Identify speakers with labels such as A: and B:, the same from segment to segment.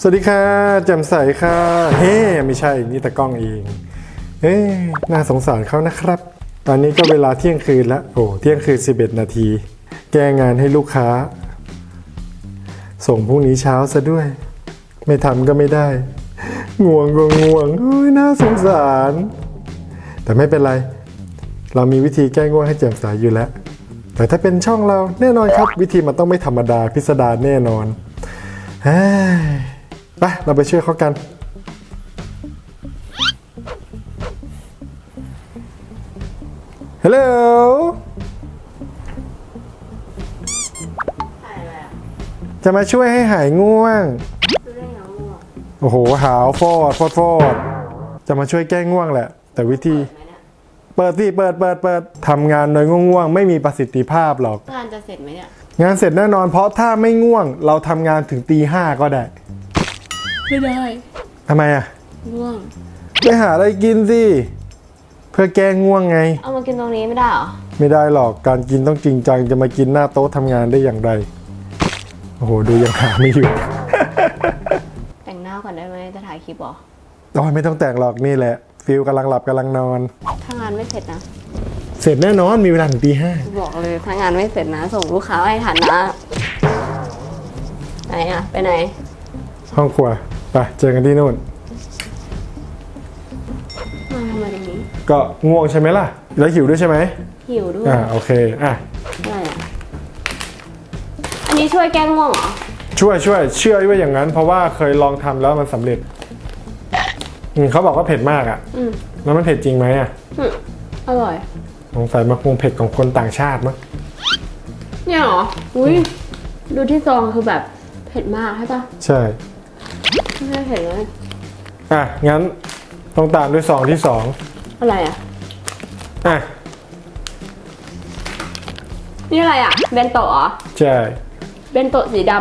A: สวัสดีค่ะแจ่มใสค่ะเฮ้ไม่ใช่นี่แต่กล้องเองเอ้น่าสงสารเขานะครับ ตอนนี้ก็เวลาเที่ยงคืนแล้วโอ้เที่ยงคืน 11 นาที แก้งานให้ลูกค้า ส่งพรุ่งนี้เช้าซะด้วย ไม่ทำก็ไม่ได้ ง่วงก็ง่วงเฮ้ยน่าสงสาร แต่ไม่เป็นไร เรามีวิธีแก้ง่วงให้แจ่มใสอยู่แล้ว แต่ถ้าเป็นช่องเราแน่นอนครับ วิธีมันต้องไม่ธรรมดาพิสดารแน่นอนเฮ้ ไปเราไปช่วยเขากัน ฮัลโหลจะมาช่วยให้หายง่วง โอ้โห หาวฟอดฟอดฟอด จะมาช่วยแก้ง่วงแหละ แต่วิธี เปิดสิเปิดเปิดเปิดทำงานโดยง่วงๆ ไม่มีประสิทธิภาพหรอก
B: งานจะเสร็จไหมเนี่ย
A: งานเสร็จแน่นอนเพราะถ้าไม่ง่วง เราทำงานถึงตีห้าก็ได้
B: ไม่ได้
A: ทำไมอะ
B: ง่วง
A: ไปหาอะไรกินสิ เพื่อแก้ง่วงไง
B: เอามากินตรงนี้ไม่ได้เหรอ
A: ไม่ได้หรอกการกินต้องจริงจังจะมากินหน้าโต๊ะทำงานได้อย่างไร โอ้โห ดูยังหาไม่หยุด
B: แต่งหน้าก่อนได้ไหมจะถ่ายคลิปเหรอ
A: โอ้ยไม่ต้องแต่งหรอกนี่แหละ ฟิลกำลังหลับกำลังนอน
B: ถ้างานไม่เสร็จนะ
A: เสร็จแน่นอนมีเวลาถึงตีห้า
B: บอกเลยถ้างานไม่เสร็จนะ ส่งลูกค้าให้ทันนะ ไหนอะไปไหน
A: ห้องครัวไป เจอกันที่นู่น
B: มาทำไมตรงนี้
A: ก็ง่วงใช่ไหมล่ะ แล้วหิวด้วยใช่ไหม
B: หิวด้วย
A: อ่าโอเคอะ
B: อะไรอะอันนี้ช่วยแก้ง่วงเหรอ
A: ช่วยช่วยเชื่อว่าอย่างนั้น เพราะว่าเคยลองทำแล้วมันสำเร็จอืมเขาบอกว่าเผ็ดมากอะ่ะ
B: อืม
A: แล้วมันเผ็ดจริงไหมอะ่ะ
B: อืมอร่อย
A: สงสัยมันคงเผ็ดของคนต่างชาติมั้ง
B: เนี่ยเหรอ อุ้ย ดูที่ซองคือแบบเผ็ดมากใช่ปะ
A: ใช่
B: ไม่ได้เผ็ดเลย
A: อะ งั้นต้องตามด้วยซองที่สอง
B: อะไรอะ
A: อะ
B: นี่อะไรอะเบนโตะเหรอ
A: ใช่
B: เบนโตะสีด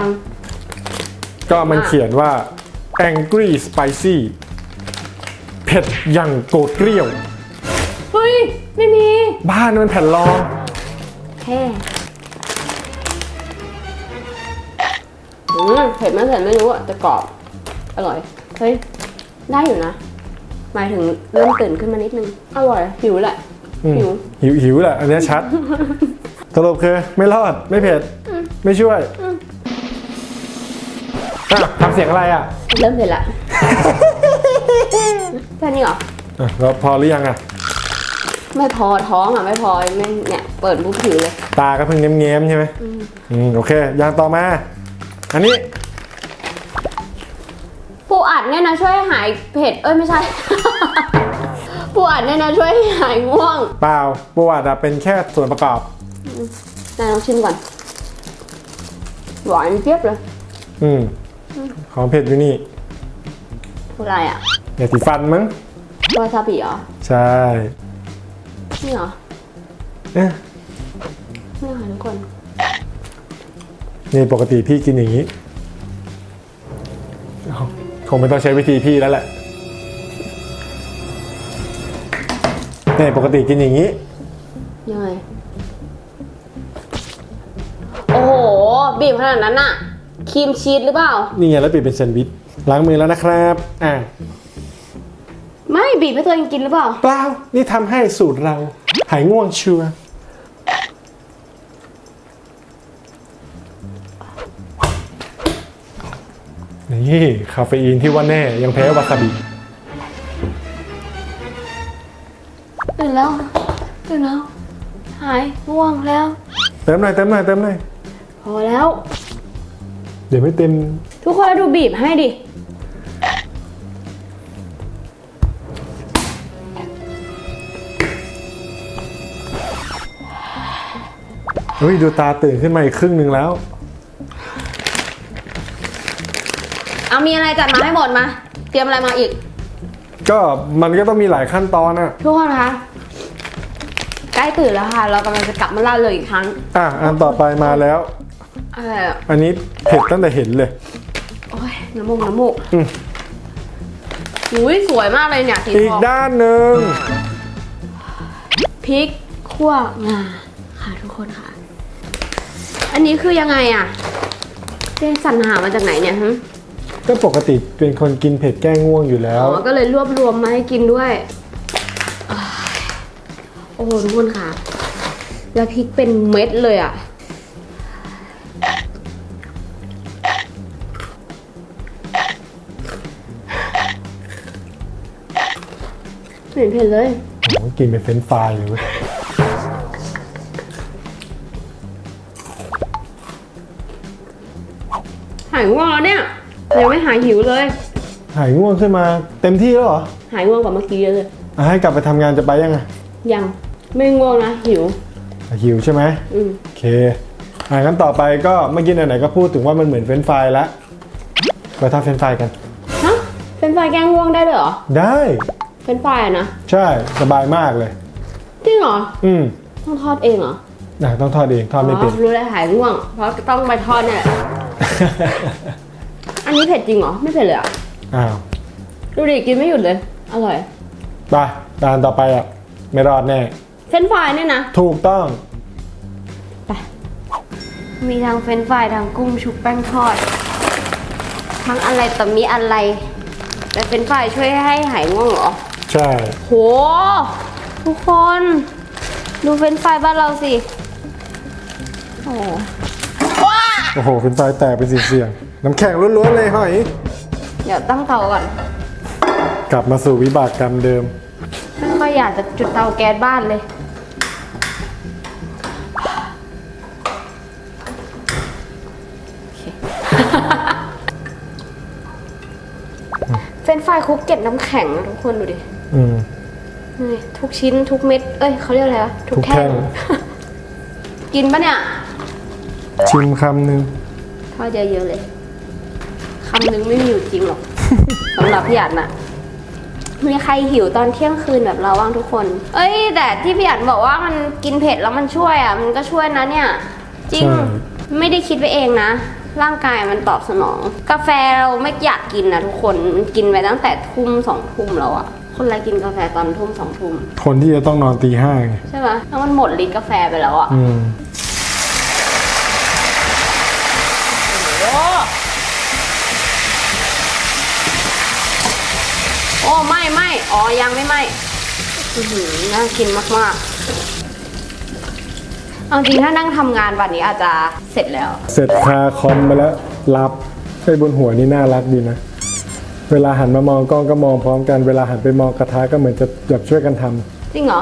A: ก็มันเขียนว่า angry spicy เผ็ดอย่างโกรธเกรี้ยวำ
B: เฮ้ย ไม่มี
A: บ้านมันแผ่นรอง
B: แค่อืมเผ็ดไม่เผ็ดไม่รู้อะแต่กรอบ อร่อย เฮ้ย ได้อยู่นะ หมายถึงเริ่มตื่นขึ้นมานิดนึง อร่อย หิวแหละ
A: อืม
B: หิว
A: หิวหิวแหละ อันเนี้ยชัด สรุปคือไม่รอดไม่เผ็ด ไม่ช่วยอะทำเสียงอะไรอะ
B: เริ่มเผ็ดละ แค่นี้เหรอ
A: อะแล้วพอหรือยังอะ
B: ไม่พอท้องอะไม่พอแม่งเนี่ย เปิดปุ๊บหิวเลย
A: ตาก็เพิ่งเง้มๆใช่ไหมอืม โอเค อย่างต่อมา อันนี้
B: ปู อัดเนี่ยนะช่วยให้หายเผ็ดเอ้ยไม่ใช่ ปูอัดเนี่ยนะช่วยให้หายง่วง
A: เปล่าปูอัดอะเป็นแค่ส่วนประกอบ
B: นายลองชิมก่อนหวานเจี๊ยบเลย
A: อืมของเผ็ดอยู่นี่
B: อะไรอะ
A: อย่าสีฟันมั้ง
B: วาซาบิเหรอ
A: ใช่
B: นี่เหรอ
A: เอ๊ะ
B: นี่ค่ะทุกคน
A: นี่ปกติพี่กินอย่างนี้อ้าว คงไม่ต้องใช้วิธีพี่แล้วแหละนี่ปกติกินอย่างนี้
B: ยังไง โอ้โห บีบขนาดนั้นอะครีมชีสหรือเปล่า
A: นี่ไงแล้วปิดเป็นแซนด์วิชล้างมือแล้วนะครับ อ่า
B: ไม่บีบให้ตัวเองกินหรือเปล่า
A: เปล่านี่ทำให้สูตรเรา หายง่วงชัวร์ นี่คาเฟอีนที่ว่าแน่ยังแพ้วาซาบิ
B: ตื่นแล้วตื่นแล้ว หายง่วงแล้ว
A: เติมหน่อยเติมหน่อยเติมหน่อย
B: พอแล้ว
A: เดี๋ยวไม่เต็ม
B: ทุกคนแล้วดูบีบให้ดิ
A: เฮ้ยดูตาตื่นขึ้นมาอีกครึ่งหนึ่งแล้ว
B: เอามีอะไรจัดมาให้หมดมา เตรียมอะไรมาอีก
A: ก็มันก็ต้องมีหลายขั้นตอนอะ
B: ทุกคนคะ ใกล้ตื่นแล้วค่ะ เรากำลังจะกลับมาล่าเลยอีกครั้ง
A: อะอันต่อไปมาแล้ว
B: อะไรอะ
A: อันนี้เผ็ดตั้งแต่เห็นเลย
B: โอ้ยน้ำมูกน้ำมูก
A: อืม
B: อุ้ยสวยมากเลยเนี่ยสี
A: อี
B: ท
A: ก
B: อง
A: ด้านหนึ่ง
B: พริกขั่วงาค่ะทุกคนค่ะ อันนี้คือยังไงอะเจนสรรหามาจากไหนเนี่ยฮึ
A: ก็ปกติเป็นคนกินเผ็ดแก้ง่วงอยู่แล้ว
B: อ๋อก็เลยรวบรวมมาให้กินด้วยอ้ายโอ้โหทุกคนค่ะ แล้วพริกเป็นเม็ดเลยอะ ไม่เห็นเผ็ดเลย
A: โอ้โหกินเป็นเฟรนช์ฟรายเลยเว้ย
B: หายง่วงแล้วเนี่ ยยังไม่หายหิวเลย
A: หายง่วงขึ้นมาเต็มที่แล้วเหรอ
B: หายง่วงกว่าเมื่อกี้เยอะเลย
A: อะให้กลับไปทำงานจะไปยังไง
B: ยังไม่ง่วงนะหิว
A: หิวใช่ไหม
B: อืม
A: โอเคอ่างั้นต่อไปก็เมื่อกี้ไหนๆก็พูดถึงว่ามันเหมือนเฟรนช์ฟรายแล้วไปทำเฟรนช์ฟรายกัน
B: ฮะเป็นไฟแกงง่วงได้ด้วยเหรอ
A: ได้
B: เป็นไฟอะนะ
A: ใช่สบายมากเลย
B: จริงเหรอ
A: อืม
B: ต้องทอดเองเหรอ
A: อะต้องทอดเองทอดไม่เป็น
B: อ๋อรู้แล้วหายง่วง เพราะต้องไปทอดเนี่ยแหละ อันนี้เผ็ดจริงเหรอ ไม่เผ็ดเลยอะ
A: อ้าว
B: ดูดิกินไม่หยุดเลย อร่อย
A: ไปจานต่อไปอะ ไม่รอดแน่
B: เฟรนช์ฟรายเนี่ยนะ
A: ถูกต้อง
B: มีทั้งเฟรนช์ฟรายทั้งกุ้งชุบแป้งทอด ทั้งอะไรต่อมีอะไร แต่เฟรนช์ฟรายช่วยให้หายง่วงเหรอ
A: ใช่
B: โห ทุกคน ดูเฟรนช์ฟรายบ้านเราสิ โอ้โห
A: โอ้โหเฟรนช์ฟรายแตกเป็นเสียงๆ น้ำแข็งล้วนๆเลยหอย
B: เดี๋ยวตั้งเตาก่อน
A: กลับมาสู่วิบากกรรมเดิม
B: ไม่ค่อยอยากจะจุดเตาแก๊สบ้านเลย เฟรนช์ฟรายคุกเก็บน้ำแข็งอะทุกคนดูดิ
A: อืม
B: นี่ทุกชิ้นทุกเม็ด เอ้ยเขาเรียกอะไรวะ
A: ทุกแท่ง
B: กินปะเนี่ย
A: ชิมคำหนึ่ง
B: ทอดเยอะๆเลยคำ นึงไม่มีอยู่จริงหรอก สำหรับพี่อัดน่ะมีใครหิวตอนเที่ยงคืนแบบเราบ้างทุกคน เอ้ย แต่ที่พี่อัดบอกว่ามันกินเผ็ดแล้วมันช่วยอะ มันก็ช่วยนะเนี่ย จริงไม่ได้คิดไปเองนะ ร่างกายมันตอบสนอง กาแฟเราไม่อยากกินนะทุกคน มันกินไปตั้งแต่ทุ่มสองทุ่มแล้วอะคนอะไรกินกาแฟตอนทุ่มสองทุ่ม
A: คนที่จะต้องนอนตีห้าไง
B: ใช่ไหมแล้วมันหมดลิตรกาแฟไปแล้วอะ
A: อืม
B: ไม่ไม่อ๋อยังไม่ไม่อื้อหือน่ากินมากๆเอาจริงถ้านั่งทำงานวันนี้อาจจะเสร็จแล้ว
A: เสร็จคาคอมไปแล้วรับไปบนหัวนี่น่ารักดีนะ เวลาหันมามองกล้องก็มองพร้อมกันเวลาหันไปมองกระทะก็เหมือนจะแบบช่วยกันทำ
B: จริงเหรอ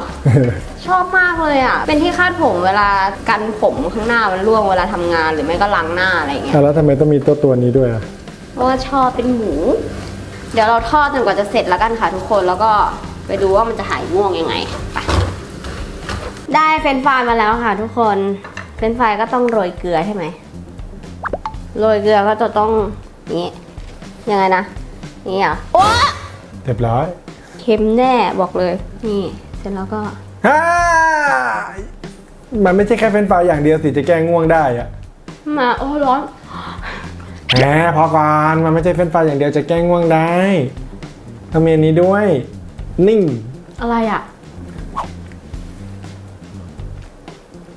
B: ชอบมากเลยอะ เป็นที่คาดผมเวลากันผมข้างหน้ามันร่วงเวลาทำงานหรือไม่ก็ล้างหน้าอะไรอย่างเงี้ย
A: อะแล้วทำไมต้องมีตัวตัวนี้ด้วยอะ
B: เพราะว่าชอบเป็นหมู เดี๋ยวเราทอดจนกว่าจะเสร็จแล้วกันค่ะทุกคนแล้วก็ไปดูว่ามันจะหายง่วงยังไงไปได้เฟรนช์ฟรายมาแล้วค่ะ ทุกคนเฟรนช์ฟรายก็ต้องโรยเกลือใช่ไหมโรยเกลือก็จะต้องอย่างนี้ยังไงนะนี่อะโอ้
A: เรียบร้อย
B: เค็มแน่บอกเลย นี่ เสร็จแล้วก็
A: ฮ่ามันไม่ใช่แค่เฟรนช์ฟรายอย่างเดียวสิจะแก้ง่วงได้อะ
B: มาโอ้ร้อน
A: แหมพอก่อนมันไม่ใช่เฟรนช์ฟรายอย่างเดียวจะแก้ง่วงได้ทำเมนนี้ด้วย นิ่ง
B: อะไรอะ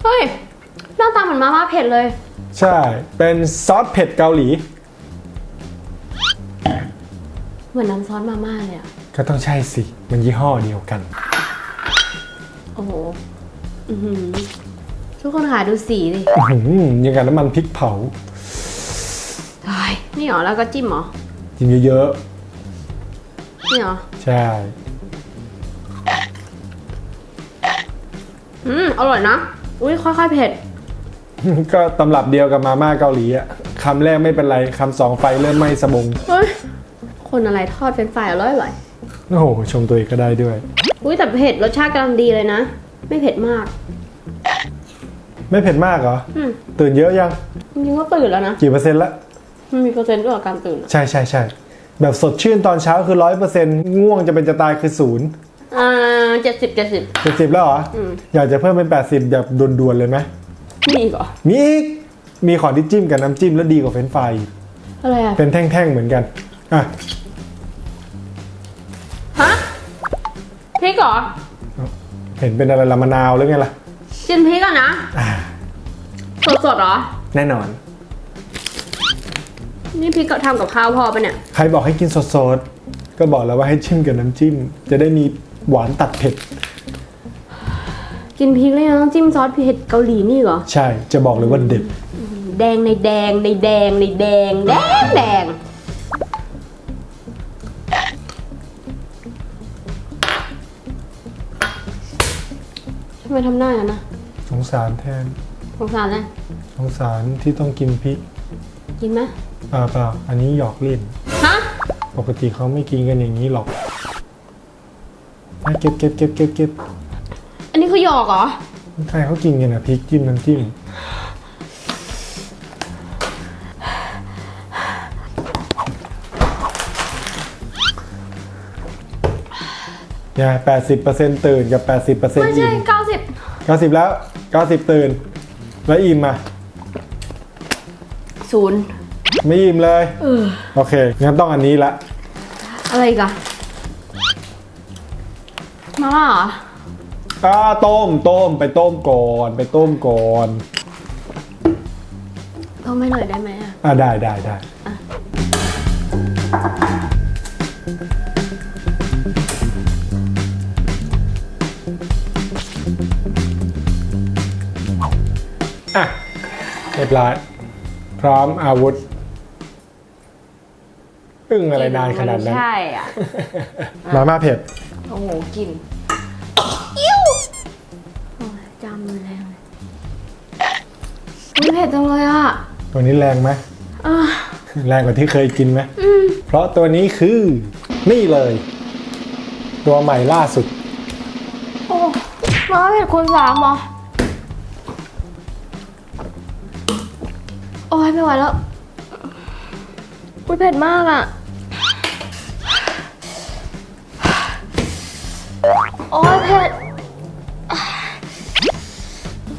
B: เฮ้ย หน้าตาเหมือนมาม่าเผ็ดเลย
A: ใช่ เป็นซอสเผ็ดเกาหลี
B: เหมือนน้ำซอสมาม่าเลยอะ
A: ก็ต้องใช่สิ มันยี่ห้อเดียวกัน
B: โอ้โห อื้อหือทุกคนค่ะดูสีดิ
A: อื้อหือยังกับน้ำมันพริกเผา
B: ตาย นี่เหรอแล้วก็จิ้มเหรอ
A: กินเยอะ
B: นี่เหรอ
A: ๆ ใช่
B: อืมอร่อยนะอุ้ยค่อยๆเผ็ด
A: ก็ตำรับเดียวกับมาม่าเกาหลีอะคำแรกไม่เป็นไรคำสองไฟเริ่มไหม้สบง
B: เฮ้ยคนอะไรทอดเป็นไฟรายอร่อยอร่อย
A: โอ้โห ชมตัวเองก็ได้ด้วย
B: อุ้ยแต่เผ็ดรสชาติกำลังดีเลยนะ ไม่เผ็ดมาก
A: ไม่เผ็ดมากเหรอ
B: อืม
A: ตื่นเยอะยัง
B: จริงๆก็ตื่นแล้วนะ
A: กี่เปอร์เซ็นต์ละ
B: มันมีเปอร์เซ็นต์ด้วยกับการตื่นอะ
A: ใช่ใช่ใช่แบบสดชื่นตอนเช้าคือร้อยเปอร์เซ็นต์ง่วงจะเป็นจะตายคือศูนย์
B: อ่าเจ็ดสิบเจ็ดสิบ
A: เจ็ดสิบแล้วเหรออ
B: ม
A: อยากจะเพิ่มเป็นแปดสิบแบบด่วนๆเลยไหม
B: มีอีกเหรอ
A: มีอีกมีของที่จิ้มกับน้ำจิ้มแล้วดีกว่าเฟรนช์ฟรายอีก
B: อะไรอะ
A: เป็นแท่งๆเหมือนกันอะ
B: ฮะพริกเหรอ
A: เห็นเป็นอะไรละมะนาวหรือไงล่ะ
B: กินพริกอะนะ
A: อ่า
B: สดๆเหรอ
A: แน่นอน
B: นี่พี่ก็ทำกับข้าวพอปะเนี่ย
A: ใครบอกให้กินสดๆ ก็บอกแล้วว่าให้ชิมกับน้ำจิ้ม จะได้มีหวานตัดเผ็ด
B: กินพริกเลยนะต้องจิ้มซอสเผ็ดเกาหลีนี่เหรอ
A: ใช่ จะบอกเลยว่าเด็ด
B: แดงในแดงในแดงในแดงแดงแดงทำไมทำหน้าอย่างนั้นนะ
A: สงสารแทน
B: สงสารเลย
A: สงสารที่ต้องกินพริก
B: กินไหม
A: เปล่าเปล่าอันนี้หยอกเล่น
B: ฮะ
A: ปกติเขาไม่กินกันอย่างนี้หรอกอะเก็บเก็บเก็บเก็บเก็บ
B: อันนี้คือหยอกเหรอ
A: ใครเขากินกันนะพริกจิ้มน้ำจิ้มเนี่ยแปดสิบเปอร์เซ็นต์ตื่นกับแปดสิบเปอร์เซ็นต์
B: ไม่
A: อิ่
B: ใช่
A: ม
B: เก้าสิบ
A: เก้าสิบแล้วเก้าสิบตื่น แล้วอิ่มอะ
B: ศูนย์
A: ไม่อิ่มเลย
B: เออ
A: โอเค งั้นต้องอันนี้ละ
B: อะไรอีกันมาม่าเหรอ
A: อ่าต้มต้มไปต้มก่อนไปต้มก่อน
B: ก็ไม่หน่อยได้ไหมอะ
A: อ่าได้ได้ได้อะเรียบร้อย พร้อมอาวุธ อึ้งอะไรนานขนาดนั้น
B: ใช่อะ
A: มาม่าเผ็ด
B: โอ้โหกินอิ้วโอ้ยจำมันแรงเลยมันเผ็ดจังเลยอะ
A: ตัวนี้แรงไหม
B: อะ
A: แรงกว่าที่เคยกินไหม เพราะตัวนี้คือนี่เลย ตัวใหม่ล่าสุด
B: โอ้มาเผ็ดคูณสามเหรอ โอ้ยไม่ไหวแล้วอุ้ยเผ็ดมากอะ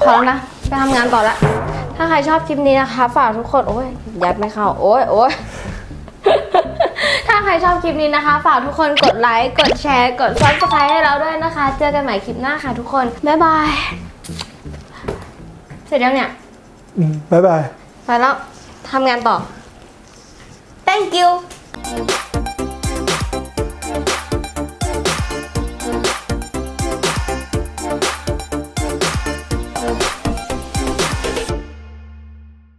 B: พอแล้วนะ ไปทำงานต่อละ ถ้าใครชอบคลิปนี้นะคะ ฝากทุกคน โอ้ย ยัดไม่เข้า โอ้ยโอ้ย ถ้าใครชอบคลิปนี้นะคะ ฝากทุกคนกดไลค์ กดแชร์ กด subscribe ให้เราด้วยนะคะ เจอกันใหม่คลิปหน้าค่ะทุกคน บ๊ายบาย เสร็จแล้วเนี่ย
A: อืมบ๊ายบาย
B: ไปแล้วทำงานต่อ thank you